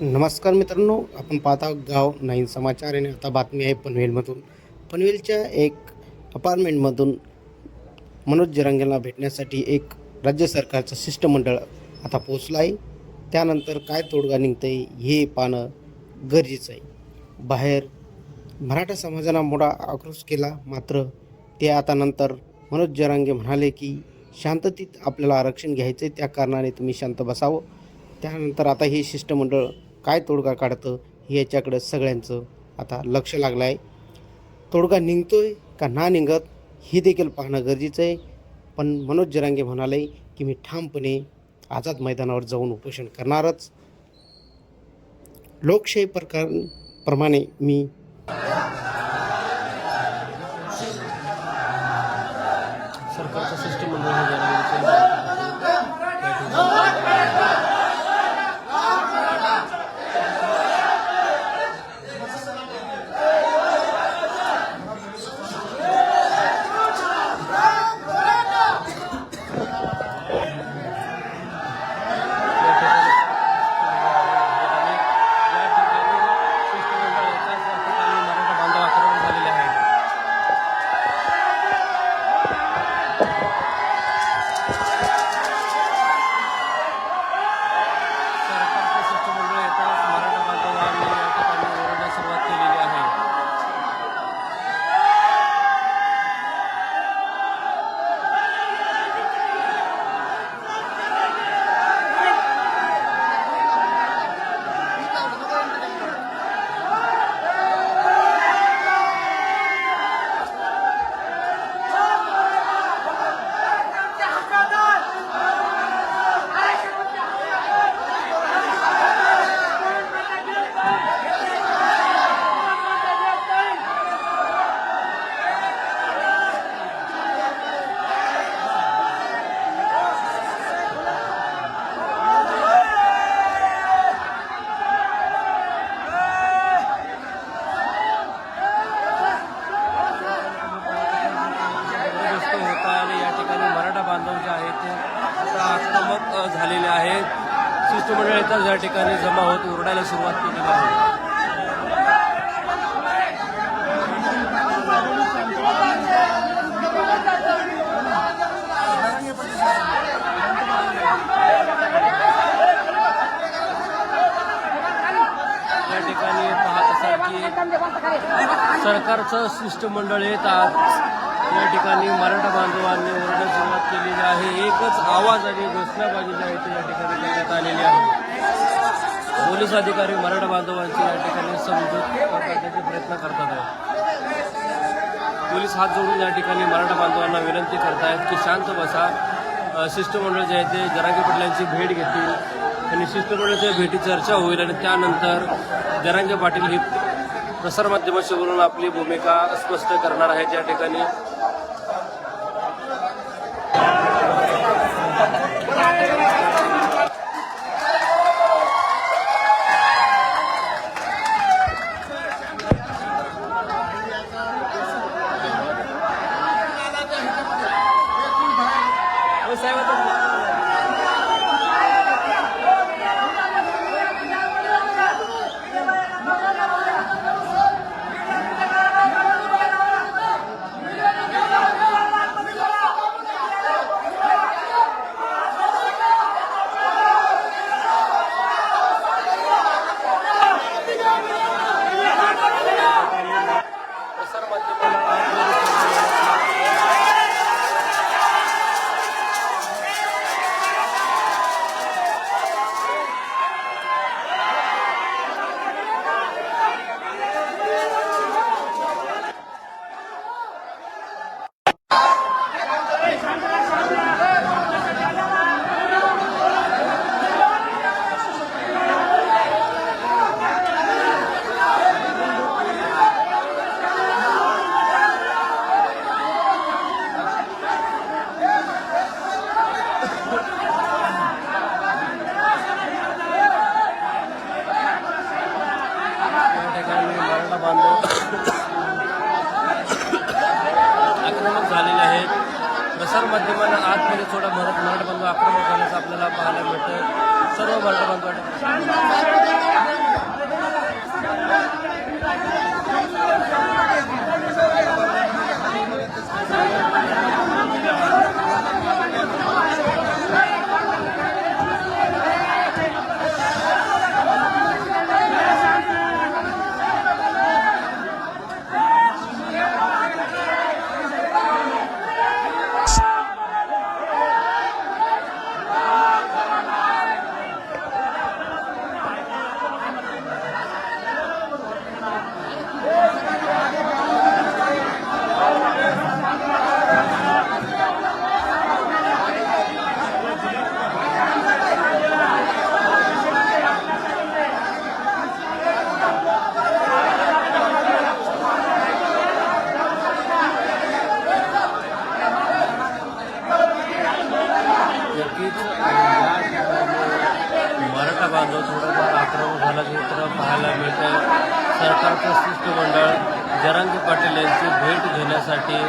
नमस्कार मित्रांनो आपण पाहता गाव नाईन समाचार आणि आता बातमी आहे पनवेलमधून. पनवेलच्या एक अपार्टमेंटमधून मनोज जरांगेला भेटण्यासाठी एक राज्य सरकारचं शिष्टमंडळ आता पोचलं आहे. त्यानंतर काय तोडगा निघतं आहे हे पाहणं गरजेचं आहे. बाहेर मराठा समाजाला मोठा आक्रोश केला मात्र ते आता नंतर मनोज जरांगे म्हणाले की शांततेत आपल्याला आरक्षण घ्यायचं आहे त्या कारणाने तुम्ही शांत बसावं. त्यानंतर आता हे शिष्टमंडळ काय तोडगा काढतं याच्याकडं सगळ्यांचं आता लक्ष लागलं आहे तोडगा आहे का ना निघत हे देखील पाहणं गरजेचं आहे. पण मनोज जरांगे म्हणाले की मी ठामपणे आझाद मैदानावर जाऊन उपोषण करणारच. लोकशाही प्रकार प्रमाणे मी ठिकाणी जमा होत ओरडायला सुरुवात केलेली आहे या ठिकाणी पाहत असाल की सरकारचं शिष्टमंडळ येत आज या ठिकाणी मराठा बांधवांनी ओरडण्यास सुरुवात केलेली आहे. एकच आवाज आणि घोषणाबाजी जी आहे ती या ठिकाणी करण्यात आलेली आहे. पोलीस अधिकारी मराठा बांधवांची या ठिकाणी समजूत करण्याचे प्रयत्न करतात आहेत. पोलीस हात जोडून या ठिकाणी मराठा बांधवांना विनंती करतायत की शांत बसा. शिष्टमंडळ जे आहे ते जरांगे पाटलांची भेट घेतील. आणि शिष्टमंडळाच्या भेटी चर्चा होईल आणि त्यानंतर जरांगे पाटील ही प्रसारमाध्यमाशी बोलून आपली भूमिका स्पष्ट करणार आहेत. या ठिकाणी प्रसार माध्यमांना आतमध्ये थोडा मराठ मराठा बांधव आक्रमक झाल्याचं आपल्याला पाहायला मिळतं सर्व मराठा बांधव आपल्याला चित्र पाहायला मिळतं. सरकारचं शिष्टमंडळ जरांगी पाटील यांची भेट घेण्यासाठी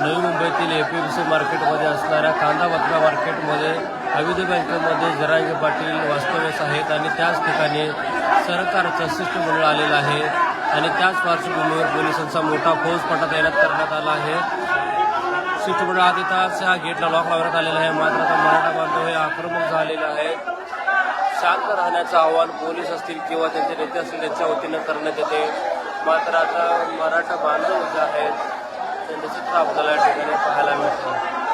नवी मुंबईतील ए पी एम सी मार्केटमध्ये असणाऱ्या कांदा बकरा मार्केटमध्ये अविध बँकेमध्ये जरांगे पाटील वास्तव्यास आहेत आणि त्याच ठिकाणी सरकारचं शिष्टमंडळ आलेलं आहे आणि त्याच पार्श्वभूमीवर पोलिसांचा मोठा फौजफाटा तैनात करण्यात आला आहे. शिष्टमंडळ आधी तास ह्या गेटला लॉक लावण्यात आलेला आहे. मात्र आता मराठा बांधव हे आक्रमक झालेलं आहे शांत राहण्याचं आवाहन पोलीस असतील किंवा त्यांचे नेते असतील त्यांच्या वतीनं करण्यात येते. मात्र आता मराठा बांधव जे आहेत त्यांचे चित्र आपल्याला या ठिकाणी पाहायला मिळतं.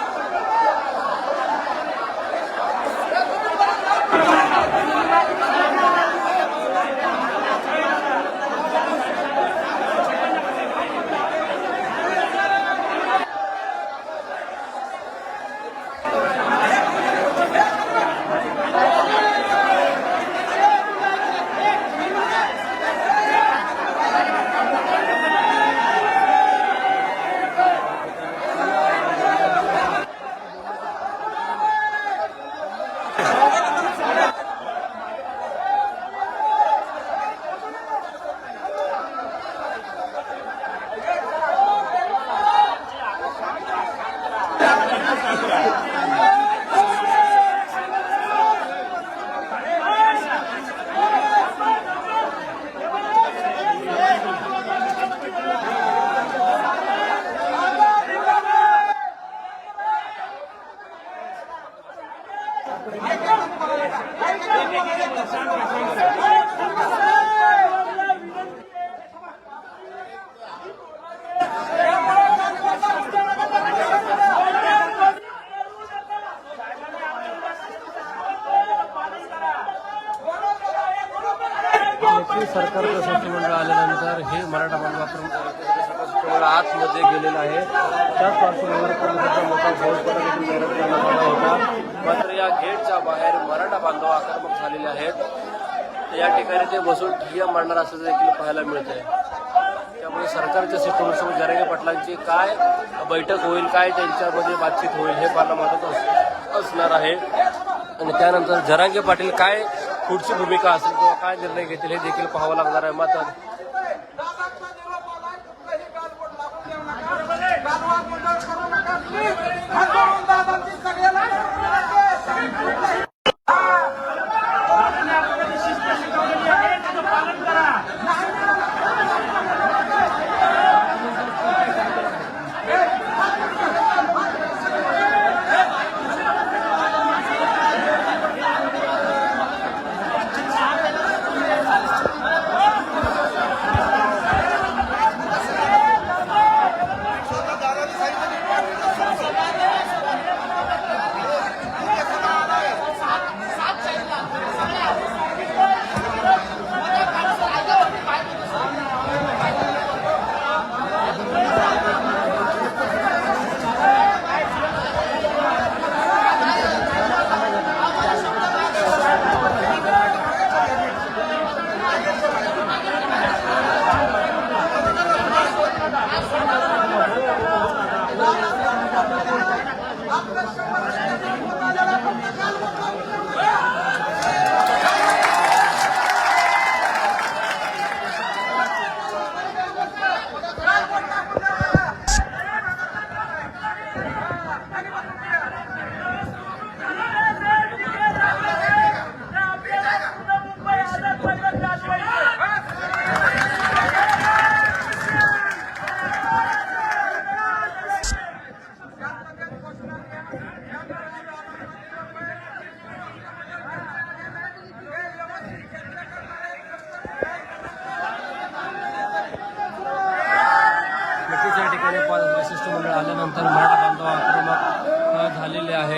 या गेटच्या बाहेर मराठा बांधव आक्रमक झालेले आहेत. या ठिकाणी ते बसून ठिय्या मांडणार असं देखील पाहायला मिळतंय. त्यामुळे सरकारच्या शिष्टमंडळ जरांगे पाटलांची काय बैठक होईल काय त्यांच्यामध्ये बातचीत होईल हे पाहणं महत्वाचं असणार आहे. आणि त्यानंतर जरांगे पाटील काय पुढची भूमिका असेल किंवा काय निर्णय घेतील हे देखील पाहावं लागणार आहे. मात्र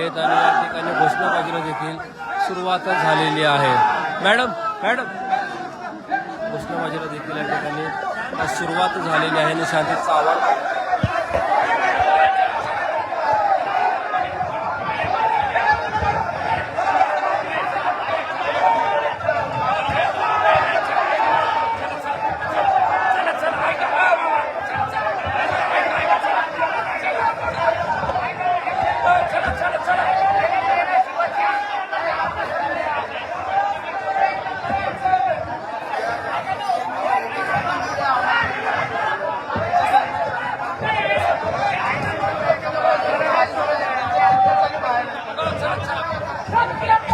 आहेत आणि या ठिकाणी घोषणाबाजीला देखील सुरुवात झालेली आहे. Madam madam. घोषणाबाजीला देखील या ठिकाणी सुरुवात झालेली आहे. आणि शांतीचं आव्हान সব